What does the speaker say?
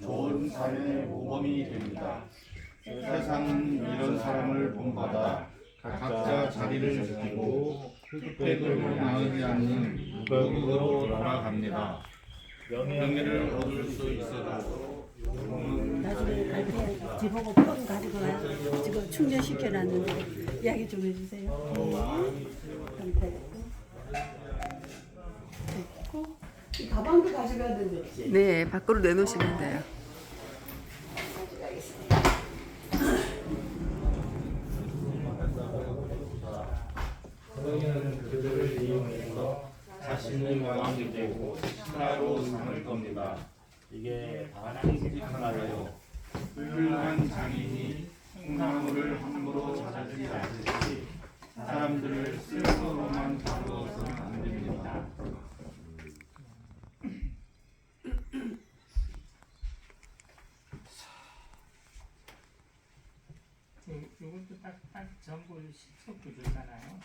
좋은 삶의 모범이 됩니다. 세상은 이런 사람을 본받아 각자 자리를 지키고 흑백을 나누지 않는 무역으로 돌아갑니다. 명예를 얻을 수 있어도 나중에 갈때 집하고 폰 가지고. 지금 충전시켜놨는데 이야기 좀 해주세요. 그 가방도 가져가야 되는데. 네, 밖으로 내놓으시면 돼요. 성인은 그들을 이용해서 자신의 왕이 되고 신하로 삼을 겁니다. 이게 다양한 하나예요. 훌륭한 장인이 콩나물을 함부로 자르지 않듯이 사람들을 쓸모로만 다루어서는 안 됩니다. 요- 요것도 딱, 딱 전부 10속 구조잖아요.